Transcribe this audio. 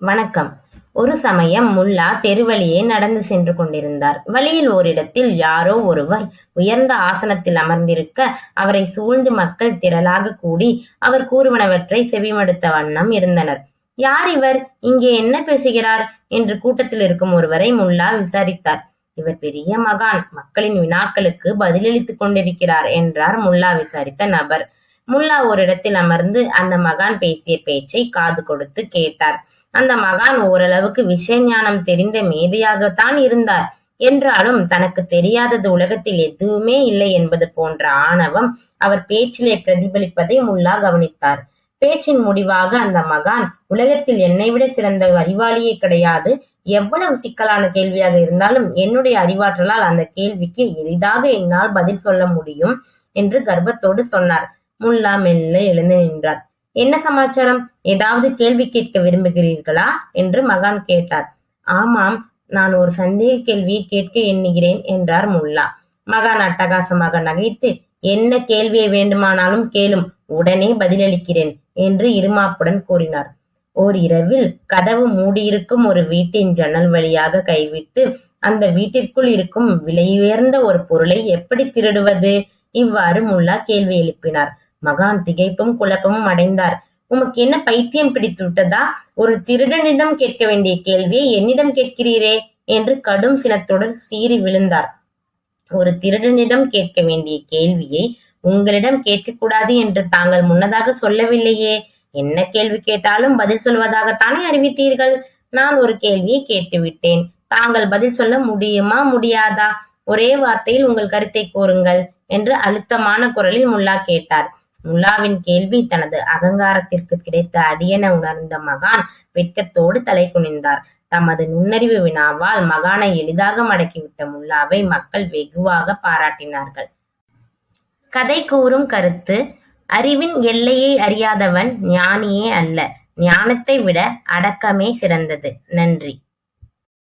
வணக்கம். ஒரு சமயம் முல்லா தெருவழியே நடந்து சென்று கொண்டிருந்தார். வழியில் ஓரிடத்தில் யாரோ ஒருவர் உயர்ந்த ஆசனத்தில் அமர்ந்திருக்க அவரை சூழ்ந்து மக்கள் திரளாக கூடி அவர் கூறுவனவற்றை செவிமடுத்த வண்ணம் இருந்தனர். யார் இவர்? இங்கே என்ன பேசுகிறார்? என்று கூட்டத்தில் இருக்கும் ஒருவரை முல்லா விசாரித்தார். இவர் பெரிய மகான். மக்களின் வினாக்களுக்கு பதிலளித்துக் கொண்டிருக்கிறார் என்றார் முல்லா விசாரித்த நபர். முல்லா ஓரிடத்தில் அமர்ந்து அந்த மகான் பேசிய பேச்சை காது கொடுத்து கேட்டார். அந்த மகான் ஓரளவுக்கு விஷய ஞானம் தெரிந்த மேதையாகத்தான் இருந்தார். என்றாலும் தனக்கு தெரியாதது உலகத்தில் எதுவுமே இல்லை என்பது போன்ற ஆணவம் அவர் பேச்சிலே பிரதிபலிப்பதை முல்லா கவனித்தார். பேச்சின் முடிவாக அந்த மகான் உலகத்தில் என்னை விட சிறந்த அறிவாளியே கிடையாது. எவ்வளவு சிக்கலான கேள்வியாக இருந்தாலும் என்னுடைய அறிவாற்றலால் அந்த கேள்விக்கு எளிதாக என்னால் பதில் சொல்ல முடியும் என்று கர்வத்தோடு சொன்னார். முல்லா மெல்ல எழுந்து நின்றார். என்ன சமாச்சாரம்? ஏதாவது கேள்வி கேட்க விரும்புகிறீர்களா? என்று மகான் கேட்டார். ஆமாம் நான் ஒரு சந்தேக கேள்வியை கேட்க எண்ணுகிறேன் என்றார் முல்லா. மகான் அட்டகாசமாக நகைத்து என்ன கேள்வியை வேண்டுமானாலும் கேளும் உடனே பதிலளிக்கிறேன் என்று இருமாப்புடன் கூறினார். ஓர் இரவில் கதவு மூடியிருக்கும் ஒரு வீட்டின் ஜன்னல் வழியாக கைவிட்டு அந்த வீட்டிற்குள் இருக்கும் விலையுயர்ந்த ஒரு பொருளை எப்படி திருடுவது? இவ்வாறு முல்லா கேள்வி எழுப்பினார். மகான் திகைப்பும் குழப்பமும் அடைந்தார். உமக்கு என்ன பைத்தியம் பிடித்து விட்டதா ஒரு திருடனிடம் கேட்க வேண்டிய கேள்வியை என்னிடம் கேட்கிறீரே? என்று கடும் சினத்துடன் சீறி விழுந்தார். ஒரு திருடனிடம் கேட்க வேண்டிய கேள்வியை உங்களிடம் கேட்கக்கூடாது என்று தாங்கள் முன்னதாக சொல்லவில்லையே. என்ன கேள்வி கேட்டாலும் பதில் சொல்வதாகத்தானே அறிவித்தீர்கள்? நான் ஒரு கேள்வியை கேட்டுவிட்டேன். தாங்கள் பதில் சொல்ல முடியுமா முடியாதா? ஒரே வார்த்தையில் உங்கள் கருத்தை கூறுங்கள் என்று அழுத்தமான குரலில் முல்லா கேட்டார். முல்லாவின் கேள்வி தனது அகங்காரத்திற்கு கிடைத்த அடியென உணர்ந்த மகான் வெட்கத்தோடு தலை குனிந்தார். தமது நுண்ணறிவு வினாவால் மகானை எளிதாக மடக்கிவிட்ட முல்லாவை மக்கள் வெகுவாக பாராட்டினார்கள். கதை கூறும் கருத்து அறிவின் எல்லையை அறியாதவன் ஞானியே அல்ல ஞானத்தை விட அடக்கமே சிறந்தது. நன்றி.